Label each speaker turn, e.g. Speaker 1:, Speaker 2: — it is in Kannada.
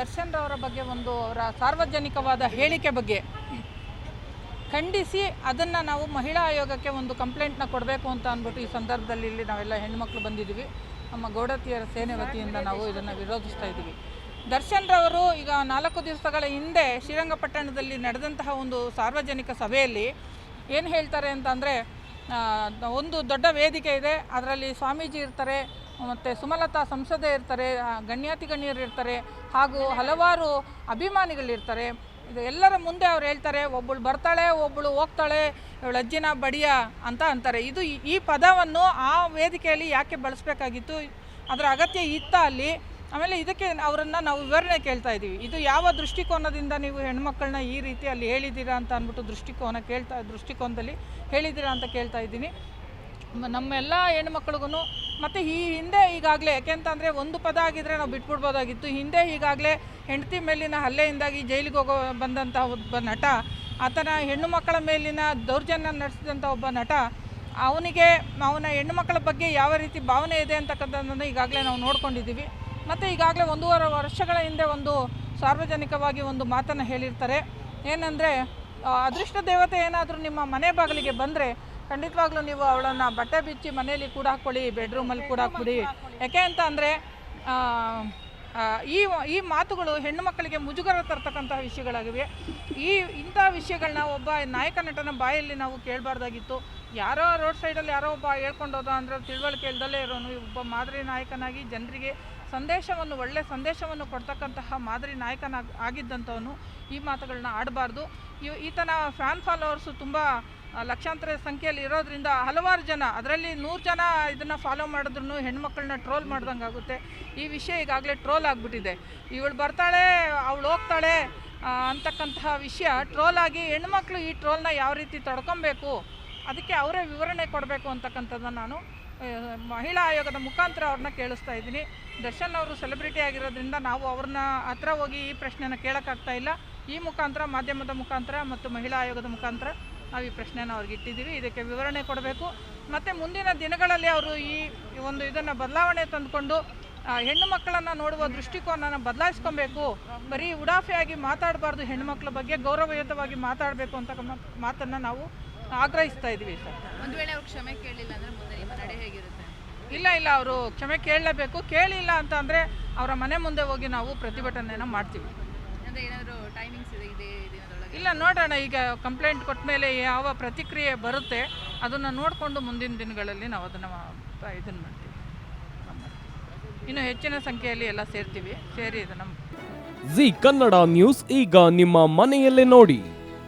Speaker 1: ದರ್ಶನ್ ರವರ ಬಗ್ಗೆ ಒಂದು ಅವರ ಸಾರ್ವಜನಿಕವಾದ ಹೇಳಿಕೆ ಬಗ್ಗೆ ಖಂಡಿಸಿ ಅದನ್ನು ನಾವು ಮಹಿಳಾ ಆಯೋಗಕ್ಕೆ ಒಂದು ಕಂಪ್ಲೇಂಟ್ನ ಕೊಡಬೇಕು ಅಂತ ಅಂದ್ಬಿಟ್ಟು ಈ ಸಂದರ್ಭದಲ್ಲಿ ಇಲ್ಲಿ ನಾವೆಲ್ಲ ಹೆಣ್ಮಕ್ಳು ಬಂದಿದ್ದೀವಿ. ನಮ್ಮ ಗೌಡತಿಯರ ಸೇನೆ ವತಿಯಿಂದ ನಾವು ಇದನ್ನು ವಿರೋಧಿಸ್ತಾ ಇದ್ದೀವಿ. ದರ್ಶನ್ ರವರು ಈಗ ನಾಲ್ಕು ದಿವಸಗಳ ಹಿಂದೆ ಶ್ರೀರಂಗಪಟ್ಟಣದಲ್ಲಿ ನಡೆದಂತಹ ಒಂದು ಸಾರ್ವಜನಿಕ ಸಭೆಯಲ್ಲಿ ಏನು ಹೇಳ್ತಾರೆ ಅಂತಂದರೆ ಒಂದು ದೊಡ್ಡ ವೇದಿಕೆ ಇದೆ. ಅದರಲ್ಲಿ ಸ್ವಾಮೀಜಿ ಇರ್ತಾರೆ, ಮತ್ತು ಸುಮಲತಾ ಸಂಸದೆ ಇರ್ತಾರೆ ಗಣ್ಯಾತಿ ಗಣ್ಯರು ಇರ್ತಾರೆ, ಹಾಗೂ ಹಲವಾರು ಅಭಿಮಾನಿಗಳಿರ್ತಾರೆ ಇದು ಎಲ್ಲರ ಮುಂದೆ ಅವ್ರು ಹೇಳ್ತಾರೆ, ಒಬ್ಬಳು ಬರ್ತಾಳೆ, ಒಬ್ಬಳು ಹೋಗ್ತಾಳೆ, ಇವಳು ಅಜ್ಜಿನ ಬಡಿಯ ಅಂತ ಅಂತಾರೆ. ಇದು ಈ- ಪದವನ್ನು ಆ ವೇದಿಕೆಯಲ್ಲಿ ಯಾಕೆ ಬಳಸಬೇಕಾಗಿತ್ತು? ಅದರ ಅಗತ್ಯ ಇತ್ತ ಅಲ್ಲಿ ಆಮೇಲೆ ಇದಕ್ಕೆ ಅವರನ್ನು ನಾವು ವಿವರಣೆ ಕೇಳ್ತಾ ಇದ್ದೀವಿ. ಇದು ಯಾವ ದೃಷ್ಟಿಕೋನದಿಂದ ನೀವು ಹೆಣ್ಮಕ್ಳನ್ನ ಈ ರೀತಿ ಅಲ್ಲಿ ಹೇಳಿದ್ದೀರಾ ಅಂತ ಅಂದ್ಬಿಟ್ಟು ದೃಷ್ಟಿಕೋನ ಕೇಳ್ತಾ, ದೃಷ್ಟಿಕೋನದಲ್ಲಿ ಹೇಳಿದ್ದೀರಾ ಅಂತ ಕೇಳ್ತಾ ಇದ್ದೀನಿ. ನಮ್ಮೆಲ್ಲಾ ಹೆಣ್ಮಕ್ಳಿಗೂ ಮತ್ತು ಈ ಹಿಂದೆ ಈಗಾಗಲೇ ಯಾಕೆಂತಂದರೆ ಒಂದು ಪದ ಆಗಿದ್ರೆ ನಾವು ಬಿಟ್ಬಿಡ್ಬೋದಾಗಿತ್ತು. ಹಿಂದೆ ಈಗಾಗಲೇ ಹೆಂಡತಿ ಮೇಲಿನ ಹಲ್ಲೆಯಿಂದಾಗಿ ಜೈಲಿಗೆ ಹೋಗೋ ಬಂದಂಥ ಒಬ್ಬ ನಟ, ಆತನ ಹೆಣ್ಣು ಮಕ್ಕಳ ಮೇಲಿನ ದೌರ್ಜನ್ಯ ನಡೆಸಿದಂಥ ಒಬ್ಬ ನಟ, ಅವನಿಗೆ, ಅವನ ಹೆಣ್ಣು ಮಕ್ಕಳ ಬಗ್ಗೆ ಯಾವ ರೀತಿ ಭಾವನೆ ಇದೆ ಅಂತಕ್ಕಂಥದ್ದನ್ನು ಈಗಾಗಲೇ ನಾವು ನೋಡ್ಕೊಂಡಿದ್ದೀವಿ. ಮತ್ತು ಈಗಾಗಲೇ ಒಂದೂವರೆ ವರ್ಷಗಳ ಹಿಂದೆ ಒಂದು ಸಾರ್ವಜನಿಕವಾಗಿ ಒಂದು ಮಾತನ್ನು ಹೇಳಿರ್ತಾರೆ. ಏನಂದರೆ ಅದೃಷ್ಟ ದೇವತೆ ಏನಾದರೂ ನಿಮ್ಮ ಮನೆ ಬಾಗಿಲಿಗೆ ಬಂದರೆ ಖಂಡಿತವಾಗ್ಲೂ ನೀವು ಅವಳನ್ನು ಬಟ್ಟೆ ಬಿಚ್ಚಿ ಮನೆಯಲ್ಲಿ ಕೂಡ ಹಾಕ್ಕೊಳ್ಳಿ ಬೆಡ್ರೂಮಲ್ಲಿ ಕೂಡ ಹಾಕ್ಬಿಡಿ. ಯಾಕೆ ಅಂತ ಅಂದರೆ ಈ ಈ ಮಾತುಗಳು ಹೆಣ್ಣು ಮಕ್ಕಳಿಗೆ ಮುಜುಗರ ತರ್ತಕ್ಕಂಥ ವಿಷಯಗಳಾಗಿವೆ. ಈ ಇಂಥ ವಿಷಯಗಳನ್ನ ಒಬ್ಬ ನಾಯಕ ನಟನ ಬಾಯಲ್ಲಿ ನಾವು ಕೇಳಬಾರ್ದಾಗಿತ್ತು. ಯಾರೋ ರೋಡ್ ಸೈಡಲ್ಲಿ ಯಾರೋ ಒಬ್ಬ ಹೇಳ್ಕೊಂಡೋದ ಅಂದರೆ ತಿಳುವಳಿಕೆ ಇಲ್ದಲೇ ಇರೋನು. ಒಬ್ಬ ಮಾದರಿ ನಾಯಕನಾಗಿ ಜನರಿಗೆ ಸಂದೇಶವನ್ನು, ಒಳ್ಳೆ ಸಂದೇಶವನ್ನು ಕೊಡ್ತಕ್ಕಂತಹ ಮಾದರಿ ನಾಯಕನ ಆಗಿದ್ದಂಥವನು ಈ ಮಾತುಗಳನ್ನ ಆಡಬಾರ್ದು. ಇವ್, ಈತನ ಫ್ಯಾನ್ ಫಾಲೋವರ್ಸು ತುಂಬ ಲಕ್ಷಾಂತರ ಸಂಖ್ಯೆಯಲ್ಲಿ ಇರೋದ್ರಿಂದ ಹಲವಾರು ಜನ, ಅದರಲ್ಲಿ ನೂರು ಜನ ಇದನ್ನು ಫಾಲೋ ಮಾಡಿದ್ರು ಹೆಣ್ಮಕ್ಳನ್ನ ಟ್ರೋಲ್ ಮಾಡ್ದಂಗೆ ಆಗುತ್ತೆ. ಈ ವಿಷಯ ಈಗಾಗಲೇ ಟ್ರೋಲ್ ಆಗಿಬಿಟ್ಟಿದೆ. ಇವಳು ಬರ್ತಾಳೆ, ಅವಳು ಹೋಗ್ತಾಳೆ ಅಂತಕ್ಕಂತಹ ವಿಷಯ ಟ್ರೋಲ್ ಆಗಿ ಹೆಣ್ಮಕ್ಳು ಈ ಟ್ರೋಲ್ನ ಯಾವ ರೀತಿ ತಡ್ಕೊಬೇಕು, ಅದಕ್ಕೆ ಅವರೇ ವಿವರಣೆ ಕೊಡಬೇಕು ಅಂತಕ್ಕಂಥದ್ದನ್ನು ನಾನು ಮಹಿಳಾ ಆಯೋಗದ ಮುಖಾಂತರ ಅವ್ರನ್ನ ಕೇಳಿಸ್ತಾ ಇದ್ದೀನಿ. ದರ್ಶನ್ ಅವರು ಸೆಲೆಬ್ರಿಟಿ ಆಗಿರೋದ್ರಿಂದ ನಾವು ಅವ್ರನ್ನ ಹತ್ರ ಹೋಗಿ ಈ ಪ್ರಶ್ನೆನ ಕೇಳೋಕ್ಕಾಗ್ತಾ ಇಲ್ಲ. ಈ ಮುಖಾಂತರ, ಮಾಧ್ಯಮದ ಮುಖಾಂತರ ಮತ್ತು ಮಹಿಳಾ ಆಯೋಗದ ಮುಖಾಂತರ ನಾವು ಈ ಪ್ರಶ್ನೆನ ಅವ್ರಿಗೆ ಇಟ್ಟಿದ್ದೀವಿ. ಇದಕ್ಕೆ ವಿವರಣೆ ಕೊಡಬೇಕು. ಮತ್ತು ಮುಂದಿನ ದಿನಗಳಲ್ಲಿ ಅವರು ಈ ಒಂದು ಇದನ್ನು ಬದಲಾವಣೆ ತಂದುಕೊಂಡು ಹೆಣ್ಣು ಮಕ್ಕಳನ್ನು ನೋಡುವ ದೃಷ್ಟಿಕೋನನ ಬದಲಾಯಿಸ್ಕೊಬೇಕು. ಬರೀ ಉಡಾಫೆಯಾಗಿ ಮಾತಾಡಬಾರ್ದು ಹೆಣ್ಣುಮಕ್ಳ ಬಗ್ಗೆ, ಗೌರವಯುತವಾಗಿ ಮಾತಾಡಬೇಕು ಅಂತ ಮಾತನ್ನು ನಾವು ಆಗ್ರಹಿಸ್ತಾ ಇದ್ದೀವಿ ಸರ್.
Speaker 2: ಒಂದು ವೇಳೆ ಅವ್ರು ಕ್ಷಮೆ ಕೇಳಿಲ್ಲ ಅಂದರೆ ಮುಂದೆ ನಿಮ್ಮ ನಡೆ ಹೇಗಿರುತ್ತೆ?
Speaker 1: ಇಲ್ಲ ಇಲ್ಲ ಅವರು ಕ್ಷಮೆ ಕೇಳಲೇಬೇಕು. ಕೇಳಿಲ್ಲ ಅಂತ ಅಂದರೆ ಅವರ ಮನೆ ಮುಂದೆ ಹೋಗಿ ನಾವು ಪ್ರತಿಭಟನೆಯನ್ನು ಮಾಡ್ತೀವಿ.
Speaker 2: ಅಂದರೆ ಏನಾದರೂ ಟೈಮಿಂಗ್ಸ್ ಇದೆ ಇದೇ ದಿನದೊಳಗೆ
Speaker 1: ಇಲ್ಲ ನೋಡೋಣ. ಈಗ ಕಂಪ್ಲೇಂಟ್ ಕೊಟ್ಟ ಮೇಲೆ ಯಾವ ಪ್ರತಿಕ್ರಿಯೆ ಬರುತ್ತೆ ಅದನ್ನು ನೋಡಿಕೊಂಡು ಮುಂದಿನ ದಿನಗಳಲ್ಲಿ ನಾವು ಅದನ್ನು ಇದನ್ನು ಮಾಡ್ತೀವಿ. ಇನ್ನು ಹೆಚ್ಚಿನ ಸಂಖ್ಯೆಯಲ್ಲಿ ಎಲ್ಲ ಸೇರ್ತೀವಿ. ಸೇರಿ ಇದನ್ನು
Speaker 3: ಜಿ ಕನ್ನಡ ನ್ಯೂಸ್ ಈಗ ನಿಮ್ಮ ಮನೆಯಲ್ಲೇ ನೋಡಿ.